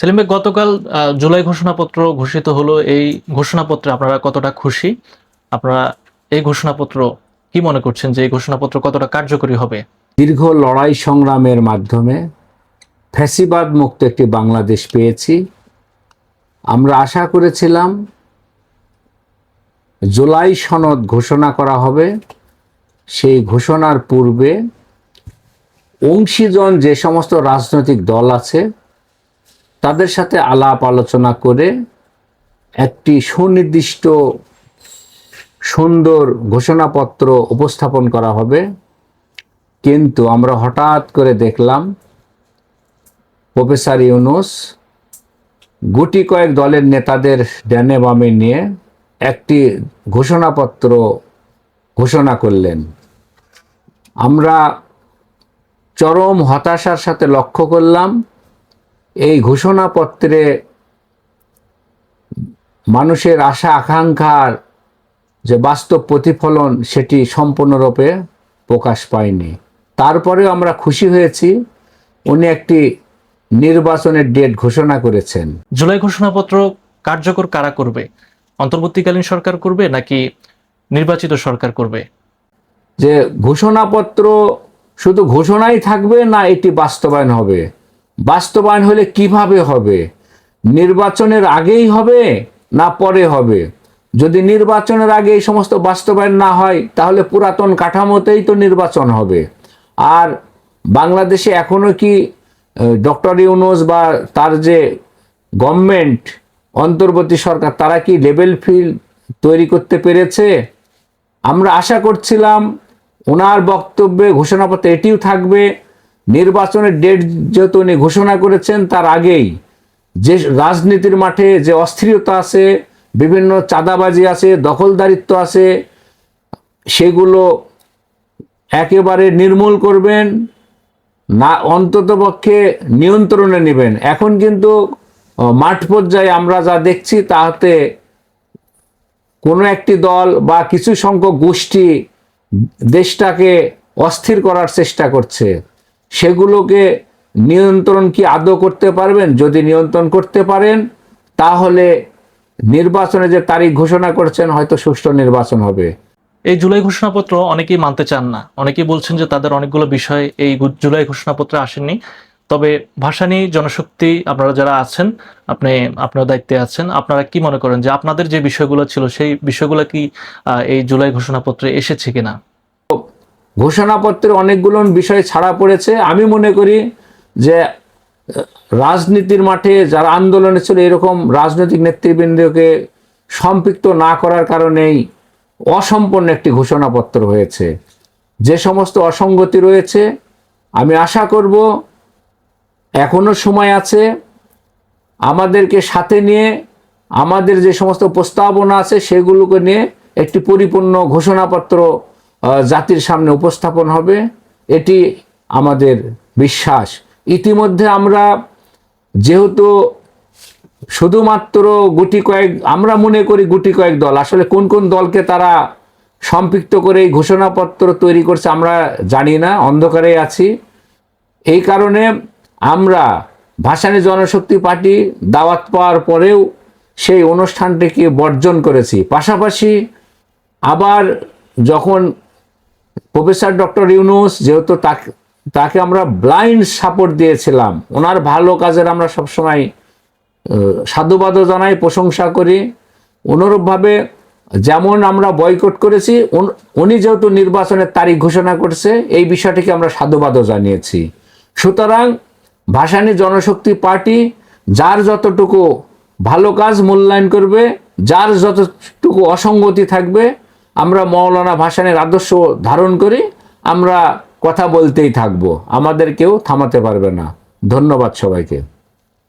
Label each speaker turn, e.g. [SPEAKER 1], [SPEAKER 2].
[SPEAKER 1] সেলিম ভাই, গতকাল জুলাই ঘোষণাপত্র ঘোষিত হলো। এই ঘোষণাপত্রে আপনারা কতটা খুশি? আপনারা এই ঘোষণাপত্র কি মনে করছেন যে এই ঘোষণাপত্র কতটা কার্যকরী হবে?
[SPEAKER 2] দীর্ঘ লড়াই সংগ্রামের মাধ্যমে ফ্যাসিবাদ মুক্ত একটি বাংলাদেশ পেয়েছি। আমরা আশা করেছিলাম জুলাই সনদ ঘোষণা করা হবে। সেই ঘোষণার পূর্বে অংশীজন যে সমস্ত রাজনৈতিক দল আছে তাদের সাথে আলাপ আলোচনা করে একটি সুনির্দিষ্ট সুন্দর ঘোষণাপত্র উপস্থাপন করা হবে। কিন্তু আমরা হঠাৎ করে দেখলাম, প্রফেসর ইউনুস গুটি কয়েক দলের নেতাদের ড্যানে বামে নিয়ে একটি ঘোষণাপত্র ঘোষণা করলেন। আমরা চরম হতাশার সাথে লক্ষ্য করলাম এই ঘোষণাপত্রে মানুষের আশা আকাঙ্ক্ষার যে বাস্তব প্রতিফলন সেটি সম্পূর্ণরূপে প্রকাশ পায়নি। তারপরেও আমরা খুশি হয়েছি উনি একটি নির্বাচনের ডেট ঘোষণা করেছেন।
[SPEAKER 1] জুলাই ঘোষণাপত্র কার্যকর কারা করবে? অন্তর্বর্তীকালীন সরকার করবে নাকি নির্বাচিত সরকার করবে?
[SPEAKER 2] যে ঘোষণাপত্র শুধু ঘোষণাই থাকবে না এটি বাস্তবায়ন হবে? বাস্তবায়ন হলে কীভাবে হবে? নির্বাচনের আগেই হবে না পরে হবে? যদি নির্বাচনের আগে এই সমস্ত বাস্তবায়ন না হয়, তাহলে পুরাতন কাঠামোতেই তো নির্বাচন হবে। আর বাংলাদেশে এখনও কি ডক্টর ইউনুস বা তার যে গভর্নমেন্ট, অন্তর্বর্তী সরকার, তারা কি লেভেল ফিল্ড তৈরি করতে পেরেছে? আমরা আশা করছিলাম, ওনার বক্তব্যে ঘোষণাপত্রে এটিও থাকবে নির্বাচনের ডেট যেহেতু উনি ঘোষণা করেছেন, তার আগেই যে রাজনীতির মাঠে যে অস্থিরতা আছে, বিভিন্ন চাঁদাবাজি আছে, দখলদারিত্ব আছে, সেগুলো একেবারে নির্মূল করবেন, না অন্ততপক্ষে নিয়ন্ত্রণে নেবেন। এখন কিন্তু মাঠ পর্যায়ে আমরা যা দেখছি, তাতে কোনো একটি দল বা কিছু সংখ্যক গোষ্ঠী দেশটাকে অস্থির করার চেষ্টা করছে। সেগুলোকে নিয়ন্ত্রণ কি আদৌ করতে পারবেন? যদি নিয়ন্ত্রণ করতে পারেন, তাহলে নির্বাচনে যে তারিখ ঘোষণা করছেন, হয়তো সুষ্ঠু নির্বাচন হবে।
[SPEAKER 1] এই জুলাই ঘোষণাপত্র অনেকেই মানতে চান না। অনেকেই বলছেন যে তাদের অনেকগুলো বিষয় এই জুলাই ঘোষণাপত্রে আসেননি। তবে ভাসানী জনশক্তি, আপনারা যারা আছেন, আপনি, আপনার দায়িত্বে আছেন, আপনারা কি মনে করেন যে আপনাদের যে বিষয়গুলো ছিল, সেই বিষয়গুলো কি এই জুলাই ঘোষণাপত্রে এসেছে কিনা?
[SPEAKER 2] ঘোষণাপত্রে অনেকগুলো বিষয় ছাড়া পড়েছে। আমি মনে করি যে রাজনীতির মাঠে যারা আন্দোলনে ছিল, এরকম রাজনৈতিক নেতৃবৃন্দকে সম্পৃক্ত না করার কারণেই অসম্পূর্ণ একটি ঘোষণাপত্র হয়েছে। যে সমস্ত অসঙ্গতি রয়েছে, আমি আশা করব এখনও সময় আছে আমাদেরকে সাথে নিয়ে, আমাদের যে সমস্ত প্রস্তাবনা আছে, সেগুলোকে নিয়ে একটি পরিপূর্ণ ঘোষণাপত্র জাতির সামনে উপস্থাপন হবে, এটি আমাদের বিশ্বাস। ইতিমধ্যে আমরা যেহেতু শুধুমাত্র গুটি কয়েক, আমরা মনে করি গুটি কয়েক দল, আসলে কোন কোন দলকে তারা সম্পৃক্ত করে এই ঘোষণাপত্র তৈরি করছে আমরা জানি না অন্ধকারে আছি। এই কারণে আমরা ভাসানী জনশক্তি পার্টি দাওয়াত পাওয়ার পরেও সেই অনুষ্ঠানটিকে বর্জন করেছি। পাশাপাশি আবার যখন প্রফেসর ডক্টর ইউনুস, যেহেতু তাকে তাকে আমরা ব্লাইন্ড সাপোর্ট দিয়েছিলাম, ওনার ভালো কাজের আমরা সবসময় সাধুবাদও জানাই, প্রশংসা করি। অনুরূপভাবে যেমন আমরা বয়কট করেছি, উন- উনি যেহেতু নির্বাচনের তারিখ ঘোষণা করছে, এই বিষয়টিকে আমরা সাধুবাদও জানিয়েছি। সুতরাং ভাসানী জনশক্তি পার্টি যার যতটুকু ভালো কাজ মূল্যায়ন করবে, যার যতটুকু অসঙ্গতি থাকবে আমরা মৌলানা ভাসানের আদর্শ ধারণ করি, আমরা কথা বলতেই থাকব। আমাদের কেউ থামাতে পারবে না। ধন্যবাদ সবাইকে।